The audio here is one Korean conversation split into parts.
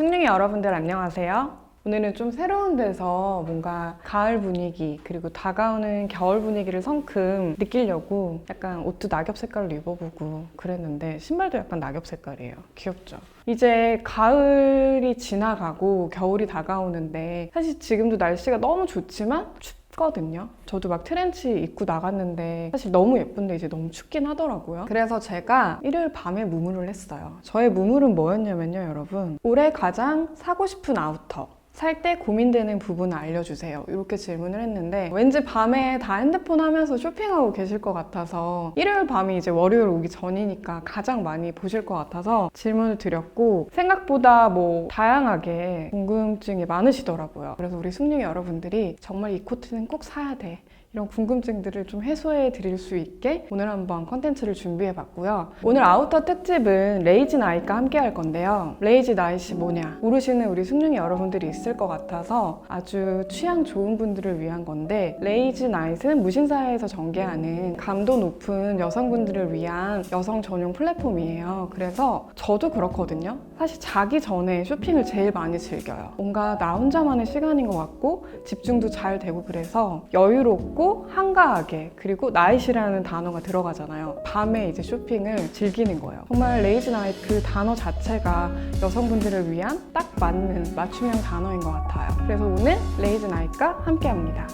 승룡이 여러분들 안녕하세요. 오늘은 좀 새로운 데서 뭔가 가을 분위기 그리고 다가오는 겨울 분위기를 성큼 느끼려고 약간 옷도 낙엽 색깔로 입어보고 그랬는데 신발도 약간 낙엽 색깔이에요. 귀엽죠? 이제 가을이 지나가고 겨울이 다가오는데 사실 지금도 날씨가 너무 좋지만 춥 거든요. 저도 막 트렌치 입고 나갔는데 사실 너무 예쁜데 이제 너무 춥긴 하더라고요. 그래서 제가 일요일 밤에 무무를 했어요. 저의 무무는 뭐였냐면요, 여러분. 올해 가장 사고 싶은 아우터. 살 때 고민되는 부분을 알려주세요. 이렇게 질문을 했는데 왠지 밤에 다 핸드폰 하면서 쇼핑하고 계실 것 같아서 일요일 밤이 이제 월요일 오기 전이니까 가장 많이 보실 것 같아서 질문을 드렸고 생각보다 뭐 다양하게 궁금증이 많으시더라고요. 그래서 우리 숙녀 여러분들이 정말 이 코트는 꼭 사야 돼. 이런 궁금증들을 좀 해소해 드릴 수 있게 오늘 한번 컨텐츠를 준비해 봤고요. 오늘 아우터 특집은 레이지 나이과 함께 할 건데요. 레이지 나잇이 뭐냐? 모르시는 우리 숙녀이 여러분들이 있을 것 같아서 아주 취향 좋은 분들을 위한 건데 레이지 나잇은 무신사에서 전개하는 감도 높은 여성분들을 위한 여성 전용 플랫폼이에요. 그래서 저도 그렇거든요. 사실 자기 전에 쇼핑을 제일 많이 즐겨요. 뭔가 나 혼자만의 시간인 것 같고 집중도 잘 되고 그래서 여유롭고 한가하게 그리고 나잇이라는 단어가 들어가잖아요. 밤에 이제 쇼핑을 즐기는 거예요. 정말 레이지 나잇 그 단어 자체가 여성분들을 위한 딱 맞는 맞춤형 단어인 것 같아요. 그래서 오늘 레이지 나잇과 함께 합니다.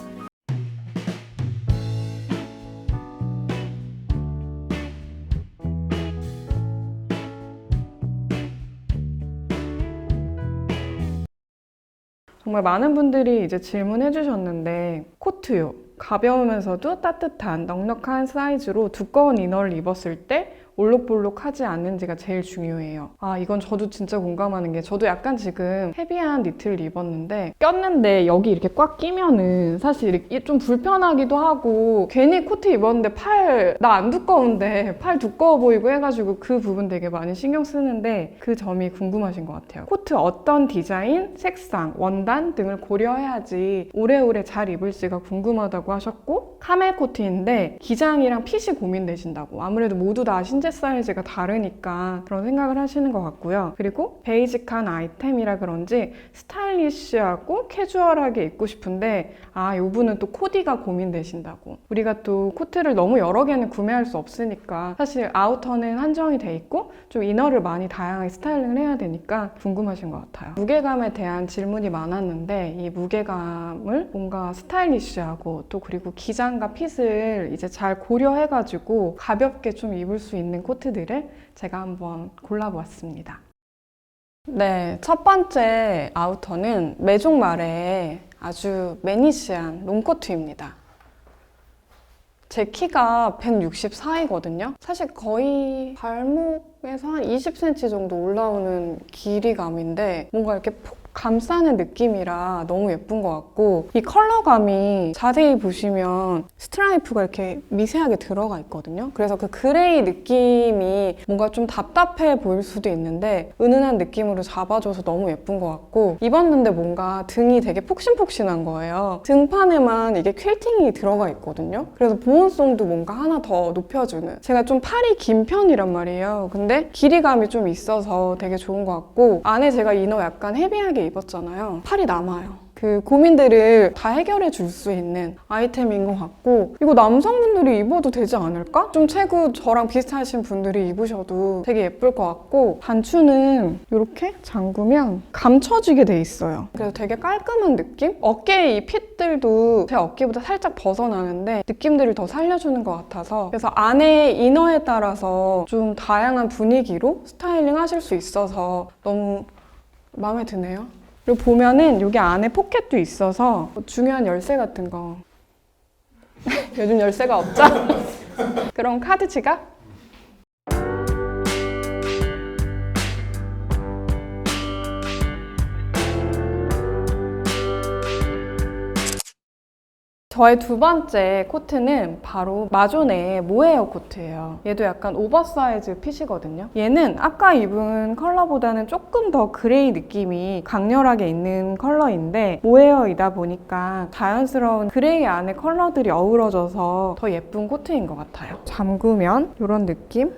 정말 많은 분들이 이제 질문해 주셨는데 코트요. 가벼우면서도 따뜻한 넉넉한 사이즈로 두꺼운 이너를 입었을 때 올록볼록하지 않는지가 제일 중요해요. 아, 이건 저도 진짜 공감하는 게 저도 약간 지금 헤비한 니트를 입었는데 꼈는데 여기 이렇게 꽉 끼면은 사실 이렇게 좀 불편하기도 하고 괜히 코트 입었는데 팔 나 안 두꺼운데 팔 두꺼워 보이고 해가지고 그 부분 되게 많이 신경 쓰는데 그 점이 궁금하신 것 같아요. 코트 어떤 디자인, 색상, 원단 등을 고려해야지 오래오래 잘 입을지가 궁금하다고 하셨고 카멜 코트인데 기장이랑 핏이 고민되신다고 아무래도 모두 다 신체 사이즈가 다르니까 그런 생각을 하시는 것 같고요. 그리고 베이직한 아이템이라 그런지 스타일리시하고 캐주얼하게 입고 싶은데 아, 요 분은 또 코디가 고민되신다고. 우리가 또 코트를 너무 여러 개는 구매할 수 없으니까 사실 아우터는 한정이 돼 있고 좀 이너를 많이 다양하게 스타일링을 해야 되니까 궁금하신 것 같아요. 무게감에 대한 질문이 많았는데 이 무게감을 뭔가 스타일리시하고 또 그리고 기장과 핏을 이제 잘 고려해가지고 가볍게 좀 입을 수 있는 코트들을 제가 한번 골라보았습니다. 네, 첫 번째 아우터는 메종말의 아주 매니시한 롱코트입니다. 제 키가 164이거든요. 사실 거의 발목에서 한 20cm 정도 올라오는 길이감인데 뭔가 이렇게 푹 감싸는 느낌이라 너무 예쁜 것 같고 이 컬러감이 자세히 보시면 스트라이프가 이렇게 미세하게 들어가 있거든요. 그래서 그 그레이 느낌이 뭔가 좀 답답해 보일 수도 있는데 은은한 느낌으로 잡아줘서 너무 예쁜 것 같고 입었는데 뭔가 등이 되게 폭신폭신한 거예요. 등판에만 이게 퀼팅이 들어가 있거든요. 그래서 보온성도 뭔가 하나 더 높여주는 제가 좀 팔이 긴 편이란 말이에요. 근데 길이감이 좀 있어서 되게 좋은 것 같고 안에 제가 이너 약간 헤비하게 입었잖아요. 팔이 남아요. 그 고민들을 다 해결해 줄 수 있는 아이템인 것 같고 이거 남성분들이 입어도 되지 않을까? 좀 체구 저랑 비슷하신 분들이 입으셔도 되게 예쁠 것 같고 단추는 이렇게 잠그면 감춰지게 돼 있어요. 그래서 되게 깔끔한 느낌? 어깨 이 핏들도 제 어깨보다 살짝 벗어나는데 느낌들을 더 살려주는 것 같아서 그래서 안에 이너에 따라서 좀 다양한 분위기로 스타일링 하실 수 있어서 너무 마음에 드네요. 그리고 보면은 여기 안에 포켓도 있어서 뭐 중요한 열쇠 같은 거 요즘 열쇠가 없죠? 그럼 카드 지갑? 저의 두 번째 코트는 바로 마존의 모헤어 코트예요. 얘도 약간 오버사이즈 핏이거든요. 얘는 아까 입은 컬러보다는 조금 더 그레이 느낌이 강렬하게 있는 컬러인데 모헤어이다 보니까 자연스러운 그레이 안에 컬러들이 어우러져서 더 예쁜 코트인 것 같아요. 잠그면 이런 느낌?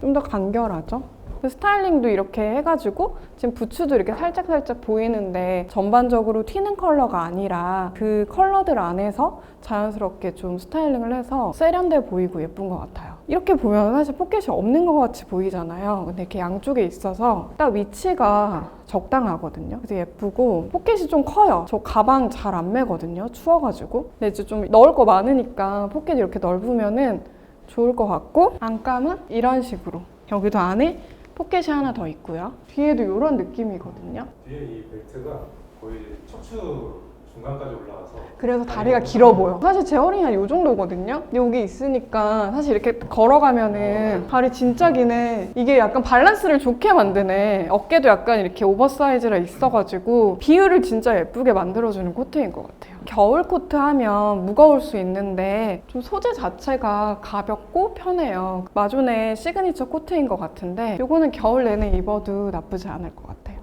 좀 더 간결하죠? 그 스타일링도 이렇게 해가지고 지금 부츠도 이렇게 살짝살짝 보이는데 전반적으로 튀는 컬러가 아니라 그 컬러들 안에서 자연스럽게 좀 스타일링을 해서 세련돼 보이고 예쁜 것 같아요. 이렇게 보면 사실 포켓이 없는 것 같이 보이잖아요. 근데 이렇게 양쪽에 있어서 딱 위치가 적당하거든요. 그래서 예쁘고 포켓이 좀 커요. 저 가방 잘 안 매거든요. 추워가지고. 근데 이제 좀 넣을 거 많으니까 포켓 이렇게 넓으면은 좋을 것 같고 안감은 이런 식으로 여기도 안에 포켓이 하나 더 있고요. 뒤에도 이런 느낌이거든요. 뒤에 이 벨트가 거의 척추 중간까지 올라가서 그래서 다리가 길어 보여. 사실 제 허리는 한이 정도거든요. 근데 여기 있으니까 사실 이렇게 걸어가면은 다리 진짜 기네. 이게 약간 밸런스를 좋게 만드네. 어깨도 약간 이렇게 오버사이즈라 있어가지고 비율을 진짜 예쁘게 만들어주는 코트인 것 같아요. 겨울 코트 하면 무거울 수 있는데 좀 소재 자체가 가볍고 편해요. 마존의 시그니처 코트인 것 같은데 이거는 겨울 내내 입어도 나쁘지 않을 것 같아요.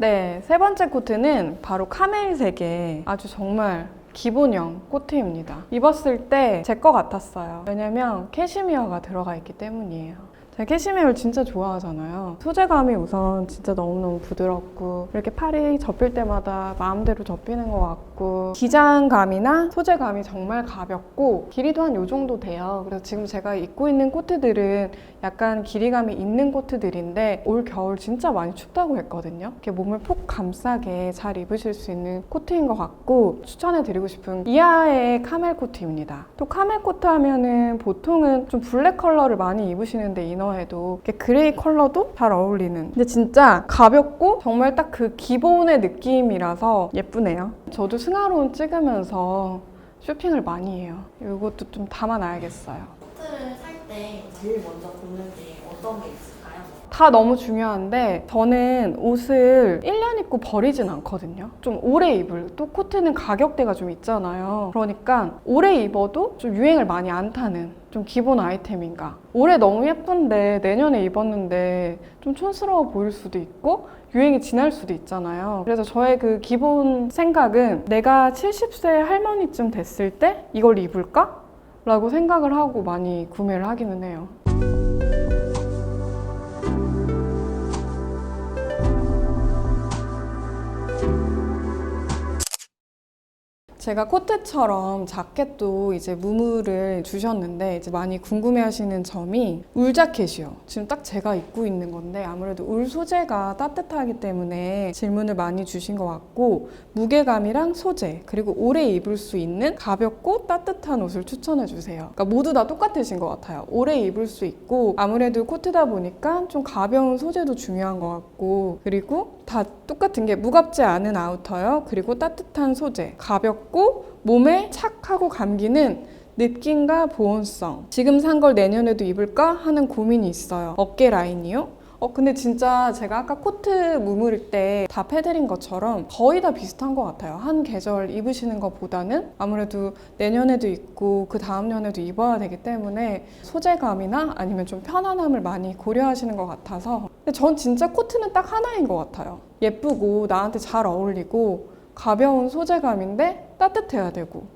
네, 세 번째 코트는 바로 카멜색의 아주 정말 기본형 코트입니다. 입었을 때 제 거 같았어요. 왜냐면 캐시미어가 들어가 있기 때문이에요. 제가 캐시미어를 진짜 좋아하잖아요. 소재감이 우선 진짜 너무너무 부드럽고 이렇게 팔이 접힐 때마다 마음대로 접히는 것 같고 기장감이나 소재감이 정말 가볍고 길이도 한 요 정도 돼요. 그래서 지금 제가 입고 있는 코트들은 약간 길이감이 있는 코트들인데 올 겨울 진짜 많이 춥다고 했거든요. 이렇게 몸을 폭 감싸게 잘 입으실 수 있는 코트인 것 같고 추천해드리고 싶은 이하의 카멜 코트입니다. 또 카멜 코트 하면은 보통은 좀 블랙 컬러를 많이 입으시는데 이너 이렇게 그레이 컬러도 잘 어울리는. 근데 진짜 가볍고 정말 딱 그 기본의 느낌이라서 예쁘네요. 저도 승하로운 찍으면서 쇼핑을 많이 해요. 이것도 좀 담아놔야겠어요. 코트를 살 때 제일 먼저 보는 게 어떤 게 있을까요? 다 너무 중요한데 저는 옷을 1년 입고 버리진 않거든요. 좀 오래 입을 또 코트는 가격대가 좀 있잖아요. 그러니까 오래 입어도 좀 유행을 많이 안 타는 좀 기본 아이템인가. 올해 너무 예쁜데 내년에 입었는데 좀 촌스러워 보일 수도 있고 유행이 지날 수도 있잖아요. 그래서 저의 그 기본 생각은 내가 70세 할머니쯤 됐을 때 이걸 입을까? 라고 생각을 하고 많이 구매를 하기는 해요. 제가 코트처럼 자켓도 이제 무무를 주셨는데 이제 많이 궁금해하시는 점이 울 자켓이요. 지금 딱 제가 입고 있는 건데 아무래도 울 소재가 따뜻하기 때문에 질문을 많이 주신 것 같고 무게감이랑 소재 그리고 오래 입을 수 있는 가볍고 따뜻한 옷을 추천해 주세요. 그러니까 모두 다 똑같으신 것 같아요. 오래 입을 수 있고 아무래도 코트다 보니까 좀 가벼운 소재도 중요한 것 같고 그리고 다 똑같은 게 무겁지 않은 아우터요. 그리고 따뜻한 소재, 가볍고 몸에 착 하고 감기는 느낌과 보온성. 지금 산 걸 내년에도 입을까 하는 고민이 있어요. 어깨 라인이요. 어, 근데 진짜 제가 아까 코트 무무릴 때 답해드린 것처럼 거의 다 비슷한 것 같아요. 한 계절 입으시는 것보다는 아무래도 내년에도 입고 그 다음 년에도 입어야 되기 때문에 소재감이나 아니면 좀 편안함을 많이 고려하시는 것 같아서. 근데 전 진짜 코트는 딱 하나인 것 같아요. 예쁘고 나한테 잘 어울리고 가벼운 소재감인데 따뜻해야 되고.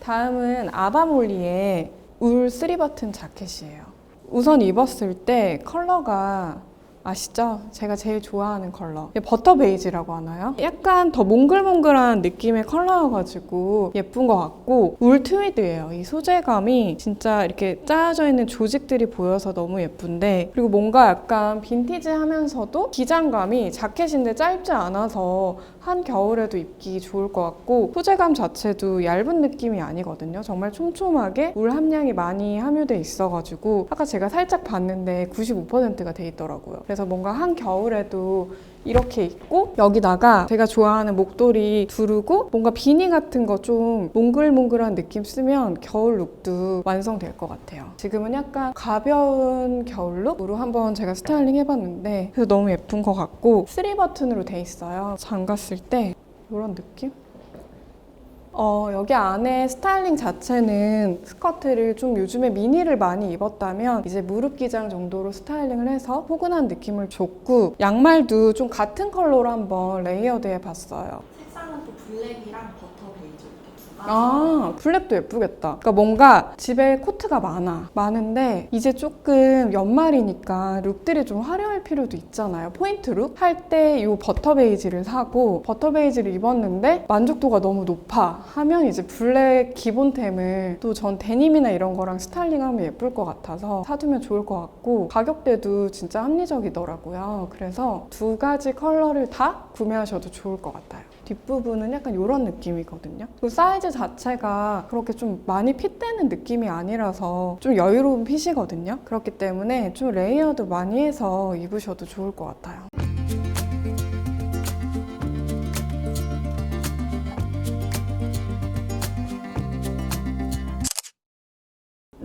다음은 아바몰리의 울 3버튼 자켓이에요. 우선 입었을 때 컬러가 아시죠? 제가 제일 좋아하는 컬러. 버터 베이지라고 하나요? 약간 더 몽글몽글한 느낌의 컬러여가지고 예쁜 것 같고 울 트위드예요. 이 소재감이 진짜 이렇게 짜여져 있는 조직들이 보여서 너무 예쁜데 그리고 뭔가 약간 빈티지하면서도 기장감이 자켓인데 짧지 않아서 한 겨울에도 입기 좋을 것 같고 소재감 자체도 얇은 느낌이 아니거든요. 정말 촘촘하게 울 함량이 많이 함유돼 있어가지고 아까 제가 살짝 봤는데 95%가 돼 있더라고요. 그래서 뭔가 한 겨울에도 이렇게 입고 여기다가 제가 좋아하는 목도리 두르고 뭔가 비니 같은 거 좀 몽글몽글한 느낌 쓰면 겨울 룩도 완성될 것 같아요. 지금은 약간 가벼운 겨울 룩으로 한번 제가 스타일링 해봤는데 그래서 너무 예쁜 것 같고 3 버튼으로 돼 있어요. 잠갔을 때 이런 느낌? 어, 여기 안에 스타일링 자체는 스커트를 좀 요즘에 미니를 많이 입었다면 이제 무릎 기장 정도로 스타일링을 해서 포근한 느낌을 줬고 양말도 좀 같은 컬러로 한번 레이어드 해봤어요. 색상은 또 블랙이랑 아, 블랙도 예쁘겠다. 그러니까 뭔가 집에 코트가 많아. 많은데 이제 조금 연말이니까 룩들이 좀 화려할 필요도 있잖아요. 포인트 룩? 할 때 이 버터 베이지를 사고 버터 베이지를 입었는데 만족도가 너무 높아. 하면 이제 블랙 기본템을 또 전 데님이나 이런 거랑 스타일링하면 예쁠 것 같아서 사두면 좋을 것 같고 가격대도 진짜 합리적이더라고요. 그래서 두 가지 컬러를 다 구매하셔도 좋을 것 같아요. 뒷부분은 약간 이런 느낌이거든요. 그 사이즈 자체가 그렇게 좀 많이 핏되는 느낌이 아니라서 좀 여유로운 핏이거든요. 그렇기 때문에 좀 레이어드 많이 해서 입으셔도 좋을 것 같아요.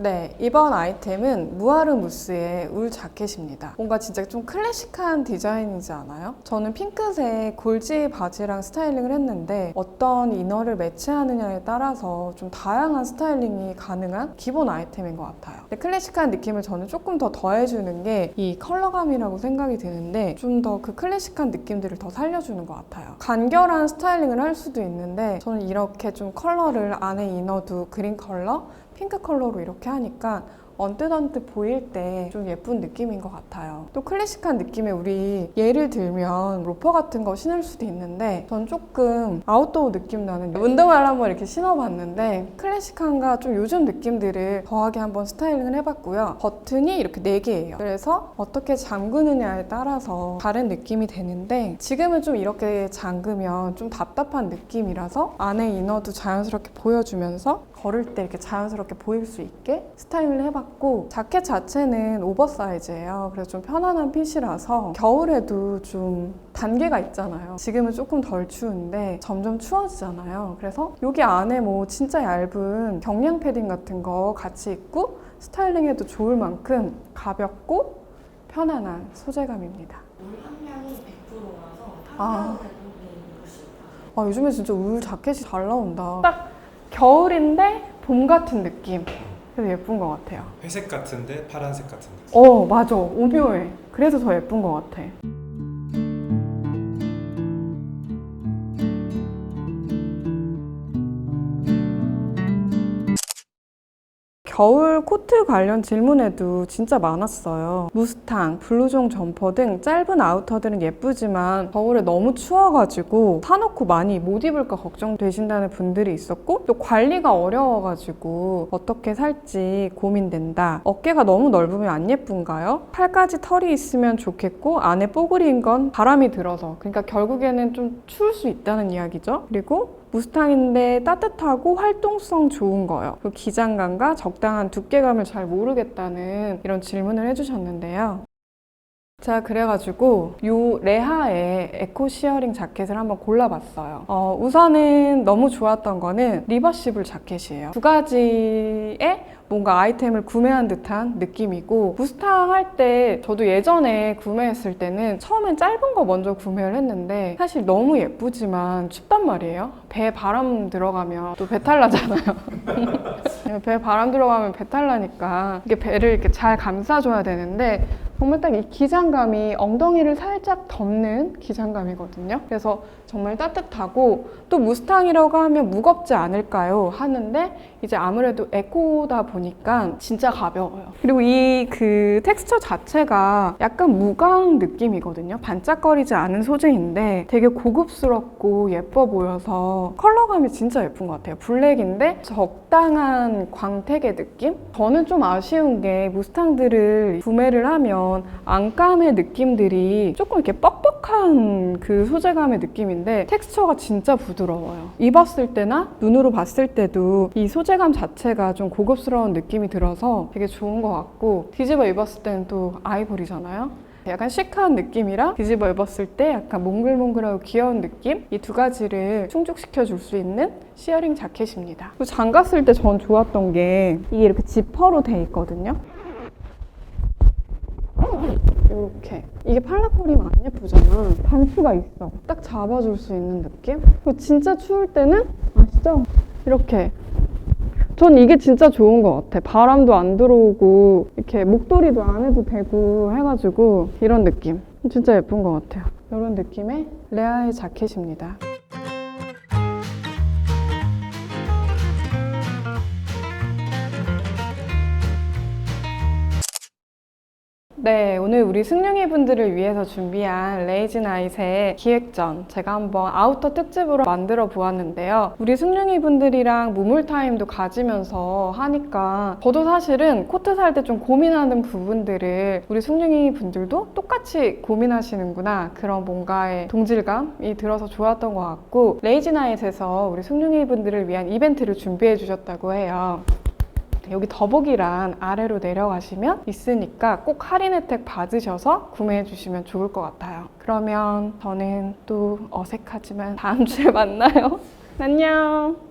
네, 이번 아이템은 무아르 무스의 울 자켓입니다. 뭔가 진짜 좀 클래식한 디자인이지 않아요? 저는 핑크색 골지 바지랑 스타일링을 했는데 어떤 이너를 매치하느냐에 따라서 좀 다양한 스타일링이 가능한 기본 아이템인 것 같아요. 클래식한 느낌을 저는 조금 더 더해주는 게 이 컬러감이라고 생각이 드는데 좀 더 그 클래식한 느낌들을 더 살려주는 것 같아요. 간결한 스타일링을 할 수도 있는데 저는 이렇게 좀 컬러를 안에 이너도 그린 컬러, 핑크 컬러로 이렇게 하니까 언뜻언뜻 보일 때 좀 예쁜 느낌인 것 같아요. 또 클래식한 느낌의 우리 예를 들면 로퍼 같은 거 신을 수도 있는데 전 조금 아웃도어 느낌 나는 운동화를 한번 이렇게 신어봤는데 클래식한가 좀 요즘 느낌들을 더하게 한번 스타일링을 해봤고요. 버튼이 이렇게 4개예요. 그래서 어떻게 잠그느냐에 따라서 다른 느낌이 되는데 지금은 좀 이렇게 잠그면 좀 답답한 느낌이라서 안에 이너도 자연스럽게 보여주면서 걸을 때 이렇게 자연스럽게 보일 수 있게 스타일을 해봤고 자켓 자체는 오버사이즈예요. 그래서 좀 편안한 핏이라서 겨울에도 좀 단계가 있잖아요. 지금은 조금 덜 추운데 점점 추워지잖아요. 그래서 여기 안에 뭐 진짜 얇은 경량 패딩 같은 거 같이 입고 스타일링해도 좋을 만큼 가볍고 편안한 소재감입니다. 물 함량이 100%라서 아. 있다. 아, 요즘에 진짜 울 자켓이 잘 나온다. 딱 겨울인데 봄 같은 느낌. 그래서 예쁜 것 같아요. 회색 같은데 파란색 같은 느낌. 어, 맞아. 오묘해. 그래서 더 예쁜 것 같아. 겨울 코트 관련 질문에도 진짜 많았어요. 무스탕, 블루종 점퍼 등 짧은 아우터들은 예쁘지만 겨울에 너무 추워가지고 사놓고 많이 못 입을까 걱정되신다는 분들이 있었고 또 관리가 어려워가지고 어떻게 살지 고민된다. 어깨가 너무 넓으면 안 예쁜가요? 팔까지 털이 있으면 좋겠고 안에 뽀글이인 건 바람이 들어서 그러니까 결국에는 좀 추울 수 있다는 이야기죠. 그리고 무스탕인데 따뜻하고 활동성 좋은 거요. 그 기장감과 적당한 두께감을 잘 모르겠다는 이런 질문을 해주셨는데요. 자, 그래가지고 요 레하의 에코 시어링 자켓을 한번 골라봤어요. 어, 우선은 너무 좋았던 거는 리버시블 자켓이에요. 두 가지의 뭔가 아이템을 구매한 듯한 느낌이고 무스탕 할 때 저도 예전에 구매했을 때는 처음엔 짧은 거 먼저 구매를 했는데 사실 너무 예쁘지만 춥단 말이에요. 배에 바람 들어가면 또 배탈 나잖아요. 배에 바람 들어가면 배탈 나니까 이게 배를 이렇게 잘 감싸줘야 되는데 정말 딱 이 기장감이 엉덩이를 살짝 덮는 기장감이거든요. 그래서 정말 따뜻하고 또 무스탕이라고 하면 무겁지 않을까요? 하는데 이제 아무래도 에코다 보니까 진짜 가벼워요. 그리고 이 그 텍스처 자체가 약간 무광 느낌이거든요. 반짝거리지 않은 소재인데 되게 고급스럽고 예뻐 보여서 컬러감이 진짜 예쁜 것 같아요. 블랙인데 적당한 광택의 느낌? 저는 좀 아쉬운 게 무스탕들을 구매를 하면 안감의 느낌들이 조금 이렇게 뻑뻑한 그 소재감의 느낌인데 텍스처가 진짜 부드러워요. 입었을 때나 눈으로 봤을 때도 이 소재감 자체가 좀 고급스러운 느낌이 들어서 되게 좋은 것 같고 뒤집어 입었을 때는 또 아이보리잖아요. 약간 시크한 느낌이랑 뒤집어 입었을 때 약간 몽글몽글하고 귀여운 느낌? 이 두 가지를 충족시켜 줄 수 있는 시어링 자켓입니다. 그리고 장갑 쓸 때 전 좋았던 게 이게 이렇게 지퍼로 돼 있거든요. 이렇게. 이게 팔라퍼리면 안 예쁘잖아. 단추가 있어. 딱 잡아줄 수 있는 느낌? 그리고 진짜 추울 때는? 아시죠? 이렇게 전 이게 진짜 좋은 것 같아. 바람도 안 들어오고 이렇게 목도리도 안 해도 되고 해가지고 이런 느낌. 진짜 예쁜 것 같아요. 이런 느낌의 레아의 자켓입니다 네, 오늘 우리 승룡이 분들을 위해서 준비한 레이진 아이의 기획전 제가 한번 아우터 특집으로 만들어 보았는데요. 우리 승룡이 분들이랑 무물 타임도 가지면서 하니까 저도 사실은 코트 살 때 좀 고민하는 부분들을 우리 승룡이 분들도 똑같이 고민하시는구나 그런 뭔가의 동질감이 들어서 좋았던 것 같고 레이진 아이에서 우리 승룡이 분들을 위한 이벤트를 준비해 주셨다고 해요. 여기 더보기란 아래로 내려가시면 있으니까 꼭 할인 혜택 받으셔서 구매해 주시면 좋을 것 같아요. 그러면 저는 또 어색하지만 다음 주에 만나요. 안녕.